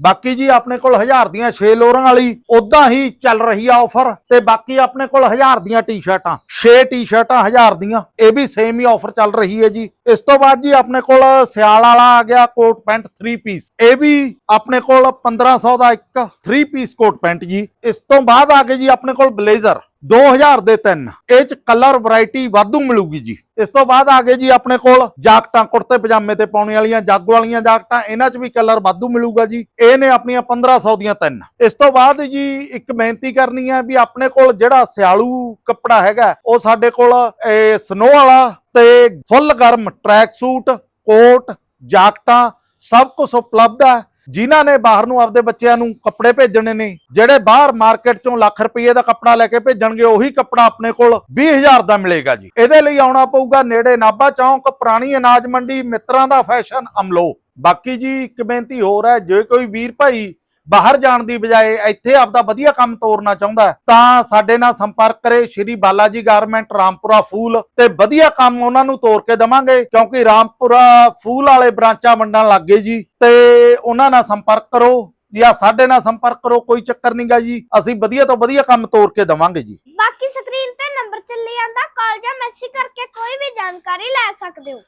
ਬਾਕੀ ਜੀ ਆਪਣੇ ਕੋਲ 1000 ਦੀਆਂ 6 ਲੋਰਾਂ ਵਾਲੀ ਉਦਾਂ ਹੀ ਚੱਲ ਰਹੀ ਆ ਆਫਰ ਤੇ ਬਾਕੀ ਆਪਣੇ ਕੋਲ 1000 ਦੀਆਂ ਟੀ-ਸ਼ਰਟਾਂ 6 ਟੀ-ਸ਼ਰਟਾਂ 1000 ਦੀਆਂ। ਇਹ ਵੀ ਸੇਮ ਹੀ ਆਫਰ ਚੱਲ ਰਹੀ ਹੈ ਜੀ। ਇਸ ਤੋਂ ਬਾਅਦ ਜੀ ਆਪਣੇ ਕੋਲ ਸਿਆਲ ਵਾਲਾ ਆ ਗਿਆ ਕੋਟ ਪੈਂਟ 3 ਪੀਸ ਇਹ ਵੀ ਆਪਣੇ ਕੋਲ 1500 ਦਾ ਇੱਕ 3 ਪੀਸ ਕੋਟ ਪੈਂਟ ਜੀ। ਇਸ ਤੋਂ ਬਾਅਦ ਆ ਗਏ ਜੀ ਆਪਣੇ ਕੋਲ ਬਲੇਜ਼ਰ 2000 ਦੇ ਤਿੰਨ। ਇਹ ਚ ਕਲਰ ਵੈਰਾਈਟੀ ਵਾਧੂ ਮਿਲੂਗੀ ਜੀ। ਇਸ ਤੋਂ ਬਾਅਦ ਆ ਗਏ ਜੀ ਆਪਣੇ ਕੋਲ ਜਾਕਟਾਂ, ਕੁੜਤੇ ਪਜਾਮੇ ਤੇ ਪਾਉਣ ਵਾਲੀਆਂ, ਜਾਗੋ ਵਾਲੀਆਂ ਜਾਕਟਾਂ। ਇਹਨਾਂ ਚ ਵੀ ਕਲਰ ਵਾਧੂ ਮਿਲੂਗਾ ਜੀ। ਇਹ ਨੇ ਆਪਣੀਆਂ 1500 ਦੀਆਂ ਤਿੰਨ। ਇਸ ਤੋਂ ਬਾਅਦ ਜੀ ਇੱਕ ਬੇਨਤੀ ਕਰਨੀ ਹੈ ਵੀ ਆਪਣੇ ਕੋਲ ਜਿਹੜਾ ਸਿਆਲੂ ਕੱਪੜਾ ਹੈਗਾ, ਉਹ ਸਾਡੇ ਕੋਲ ਸਨੋ ਵਾਲਾ ਤੇ ਫੁੱਲ ਗਰਮ ਟਰੈਕ ਸੂਟ ਕੋਟ, ਜਾਕਟਾਂ ਸਭ ਕੁਝ ਉਪਲਬਧ ਹੈ। ਜਿਨ੍ਹਾਂ ਨੇ ਬਾਹਰ ਨੂੰ ਆਪਦੇ ਬੱਚਿਆਂ ਨੂੰ ਕੱਪੜੇ ਭੇਜਣੇ ਨੇ, ਜਿਹੜੇ ਬਾਹਰ ਮਾਰਕੀਟ ਚੋਂ ਲੱਖ ਰੁਪਏ ਦਾ ਕੱਪੜਾ ਲੈ ਕੇ ਭੇਜਣਗੇ, ਉਹੀ ਕੱਪੜਾ ਆਪਣੇ ਕੋਲ 20000 ਦਾ ਮਿਲੇਗਾ ਜੀ। ਇਹਦੇ ਲਈ ਆਉਣਾ ਪਊਗਾ ਨੇੜੇ ਨਾਭਾ ਚੌਂਕ, ਪੁਰਾਣੀ ਅਨਾਜ ਮੰਡੀ, ਮਿੱਤਰਾਂ ਦਾ ਫੈਸ਼ਨ ਅਮਲੋ। ਬਾਕੀ ਜੀ ਇੱਕ ਬੇਨਤੀ ਹੋਰ ਹੈ, ਜੇ ਕੋਈ ਵੀਰ ਭਾਈ ਬਾਹਰ ਜਾਣ ਦੀ ਬਜਾਏ ਇੱਥੇ ਆਪਦਾ ਵਧੀਆ ਕੰਮ ਤੋਰਨਾ ਚਾਹੁੰਦਾ ਤਾਂ ਸਾਡੇ ਨਾਲ ਸੰਪਰਕ ਕਰੇ ਸ਼੍ਰੀ ਬਾਲਾਜੀ ਗਾਰਮੈਂਟ, ਰਾਮਪੁਰਾ ਫੂਲ ਤੇ ਵਧੀਆ ਕੰਮ ਉਹਨਾਂ ਨੂੰ ਤੋਰ ਕੇ ਦਵਾਂਗੇ, ਕਿਉਂਕਿ ਰਾਮਪੁਰਾ ਫੂਲ ਵਾਲੇ ਬ੍ਰਾਂਚਾਂ ਵੰਡਣ ਲੱਗੇ ਜੀ, ਤੇ ਉਹਨਾਂ ਨਾਲ ਸੰਪਰਕ ਕਰੋ, ਜਾਂ ਸਾਡੇ ਨਾਲ ਸੰਪਰਕ ਕਰੋ, ਕੋਈ ਚੱਕਰ ਨਹੀਂਗਾ ਜੀ, ਅਸੀਂ ਵਧੀਆ ਤੋਂ ਵਧੀਆ ਕੰਮ ਤੋਰ ਕੇ ਦਵਾਂਗੇ ਜੀ। ਬਾਕੀ ਸਕਰੀਨ ਤੇ ਨੰਬਰ ਚੱਲੀ ਜਾਂਦਾ ਕਾਲ ਜਾਂ ਮੈਸੇਜ ਕਰਕੇ ਕੋਈ ਵੀ ਜਾਣਕਾਰੀ ਲੈ ਸਕਦੇ ਹੋ।